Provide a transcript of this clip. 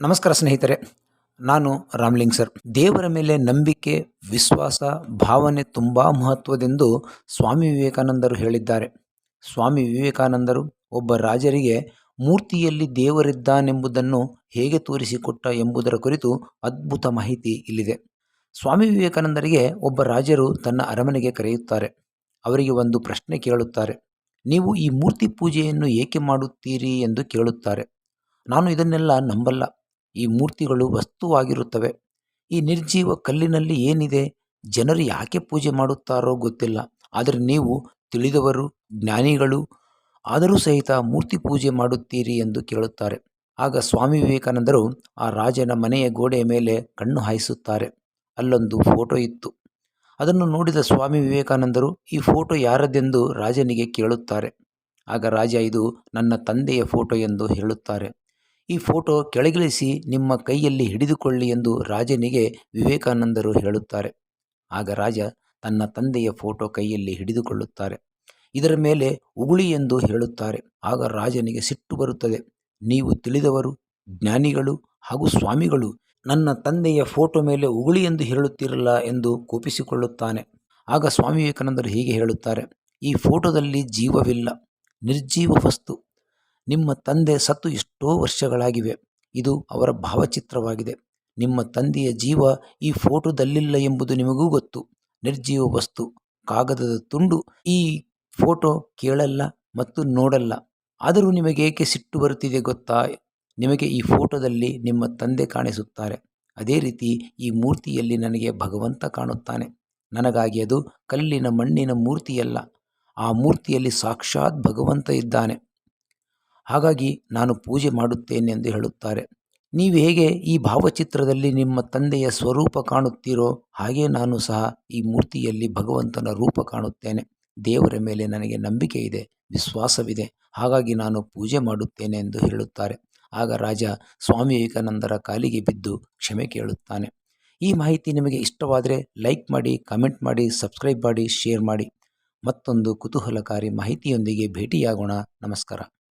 ನಮಸ್ಕಾರ ಸ್ನೇಹಿತರೆ, ನಾನು ರಾಮ್ಲಿಂಗ್ ಸರ್. ದೇವರ ಮೇಲೆ ನಂಬಿಕೆ, ವಿಶ್ವಾಸ, ಭಾವನೆ ತುಂಬ ಮಹತ್ವದೆಂದು ಸ್ವಾಮಿ ವಿವೇಕಾನಂದರು ಹೇಳಿದ್ದಾರೆ. ಸ್ವಾಮಿ ವಿವೇಕಾನಂದರು ಒಬ್ಬ ರಾಜರಿಗೆ ಮೂರ್ತಿಯಲ್ಲಿ ದೇವರಿದ್ದಾನೆಂಬುದನ್ನು ಹೇಗೆ ತೋರಿಸಿಕೊಟ್ಟ ಎಂಬುದರ ಕುರಿತು ಅದ್ಭುತ ಮಾಹಿತಿ ಇಲ್ಲಿದೆ. ಸ್ವಾಮಿ ವಿವೇಕಾನಂದರಿಗೆ ಒಬ್ಬ ರಾಜರು ತನ್ನ ಅರಮನೆಗೆ ಕರೆಯುತ್ತಾರೆ. ಅವರಿಗೆ ಒಂದು ಪ್ರಶ್ನೆ ಕೇಳುತ್ತಾರೆ. ನೀವು ಈ ಮೂರ್ತಿ ಪೂಜೆಯನ್ನು ಏಕೆ ಮಾಡುತ್ತೀರಿ ಎಂದು ಕೇಳುತ್ತಾರೆ. ನಾನು ಇದನ್ನೆಲ್ಲ ನಂಬಲ್ಲ. ಈ ಮೂರ್ತಿಗಳು ವಸ್ತುವಾಗಿರುತ್ತವೆ. ಈ ನಿರ್ಜೀವ ಕಲ್ಲಿನಲ್ಲಿ ಏನಿದೆ? ಜನರು ಯಾಕೆ ಪೂಜೆ ಮಾಡುತ್ತಾರೋ ಗೊತ್ತಿಲ್ಲ. ಆದರೆ ನೀವು ತಿಳಿದವರು, ಜ್ಞಾನಿಗಳು, ಆದರೂ ಸಹಿತ ಮೂರ್ತಿ ಪೂಜೆ ಮಾಡುತ್ತೀರಿ ಎಂದು ಕೇಳುತ್ತಾರೆ. ಆಗ ಸ್ವಾಮಿ ವಿವೇಕಾನಂದರು ಆ ರಾಜನ ಮನೆಯ ಗೋಡೆಯ ಮೇಲೆ ಕಣ್ಣು ಹಾಯಿಸುತ್ತಾರೆ. ಅಲ್ಲೊಂದು ಫೋಟೋ ಇತ್ತು. ಅದನ್ನು ನೋಡಿದ ಸ್ವಾಮಿ ವಿವೇಕಾನಂದರು, ಈ ಫೋಟೋ ಯಾರದೆಂದು ರಾಜನಿಗೆ ಕೇಳುತ್ತಾರೆ. ಆಗ ರಾಜ, ಇದು ನನ್ನ ತಂದೆಯ ಫೋಟೋ ಎಂದು ಹೇಳುತ್ತಾರೆ. ಈ ಫೋಟೋ ಕೆಳಗಿಳಿಸಿ ನಿಮ್ಮ ಕೈಯಲ್ಲಿ ಹಿಡಿದುಕೊಳ್ಳಿ ಎಂದು ರಾಜನಿಗೆ ವಿವೇಕಾನಂದರು ಹೇಳುತ್ತಾರೆ. ಆಗ ರಾಜ ತನ್ನ ತಂದೆಯ ಫೋಟೋ ಕೈಯಲ್ಲಿ ಹಿಡಿದುಕೊಳ್ಳುತ್ತಾರೆ. ಇದರ ಮೇಲೆ ಉಗುಳಿ ಎಂದು ಹೇಳುತ್ತಾರೆ. ಆಗ ರಾಜನಿಗೆ ಸಿಟ್ಟು ಬರುತ್ತದೆ. ನೀವು ತಿಳಿದವರು, ಜ್ಞಾನಿಗಳು ಹಾಗೂ ಸ್ವಾಮಿಗಳು ನನ್ನ ತಂದೆಯ ಫೋಟೋ ಮೇಲೆ ಉಗುಳಿ ಎಂದು ಹೇಳುತ್ತಿರಲ್ಲ ಎಂದು ಕೋಪಿಸಿಕೊಳ್ಳುತ್ತಾನೆ. ಆಗ ಸ್ವಾಮಿ ವಿವೇಕಾನಂದರು ಹೀಗೆ ಹೇಳುತ್ತಾರೆ. ಈ ಫೋಟೋದಲ್ಲಿ ಜೀವವಿಲ್ಲ, ನಿರ್ಜೀವ ವಸ್ತು. ನಿಮ್ಮ ತಂದೆ ಸತ್ತು ಎಷ್ಟೋ ವರ್ಷಗಳಾಗಿವೆ. ಇದು ಅವರ ಭಾವಚಿತ್ರವಾಗಿದೆ. ನಿಮ್ಮ ತಂದೆಯ ಜೀವ ಈ ಫೋಟೋದಲ್ಲಿಲ್ಲ ಎಂಬುದು ನಿಮಗೂ ಗೊತ್ತು. ನಿರ್ಜೀವ ವಸ್ತು, ಕಾಗದದ ತುಂಡು ಈ ಫೋಟೋ ಕೇಳಲ್ಲ ಮತ್ತು ನೋಡಲ್ಲ. ಆದರೂ ನಿಮಗೆ ಏಕೆ ಸಿಟ್ಟು ಬರುತ್ತಿದೆ ಗೊತ್ತಾ? ನಿಮಗೆ ಈ ಫೋಟೋದಲ್ಲಿ ನಿಮ್ಮ ತಂದೆ ಕಾಣಿಸುತ್ತಾರೆ. ಅದೇ ರೀತಿ ಈ ಮೂರ್ತಿಯಲ್ಲಿ ನನಗೆ ಭಗವಂತ ಕಾಣುತ್ತಾನೆ. ನನಗಾಗಿ ಅದು ಕಲ್ಲಿನ ಮಣ್ಣಿನ ಮೂರ್ತಿಯಲ್ಲ. ಆ ಮೂರ್ತಿಯಲ್ಲಿ ಸಾಕ್ಷಾತ್ ಭಗವಂತ ಇದ್ದಾನೆ. ಹಾಗಾಗಿ ನಾನು ಪೂಜೆ ಮಾಡುತ್ತೇನೆ ಎಂದು ಹೇಳುತ್ತಾರೆ. ನೀವು ಹೇಗೆ ಈ ಭಾವಚಿತ್ರದಲ್ಲಿ ನಿಮ್ಮ ತಂದೆಯ ಸ್ವರೂಪ ಕಾಣುತ್ತೀರೋ ಹಾಗೆ ನಾನು ಸಹ ಈ ಮೂರ್ತಿಯಲ್ಲಿ ಭಗವಂತನ ರೂಪ ಕಾಣುತ್ತೇನೆ. ದೇವರ ಮೇಲೆ ನನಗೆ ನಂಬಿಕೆ ಇದೆ, ವಿಶ್ವಾಸವಿದೆ, ಹಾಗಾಗಿ ನಾನು ಪೂಜೆ ಮಾಡುತ್ತೇನೆ ಎಂದು ಹೇಳುತ್ತಾರೆ. ಆಗ ರಾಜ ಸ್ವಾಮಿ ವಿವೇಕಾನಂದರ ಕಾಲಿಗೆ ಬಿದ್ದು ಕ್ಷಮೆ ಕೇಳುತ್ತಾನೆ. ಈ ಮಾಹಿತಿ ನಿಮಗೆ ಇಷ್ಟವಾದರೆ ಲೈಕ್ ಮಾಡಿ, ಕಮೆಂಟ್ ಮಾಡಿ, ಸಬ್ಸ್ಕ್ರೈಬ್ ಮಾಡಿ, ಶೇರ್ ಮಾಡಿ. ಮತ್ತೊಂದು ಕುತೂಹಲಕಾರಿ ಮಾಹಿತಿಯೊಂದಿಗೆ ಭೇಟಿಯಾಗೋಣ. ನಮಸ್ಕಾರ.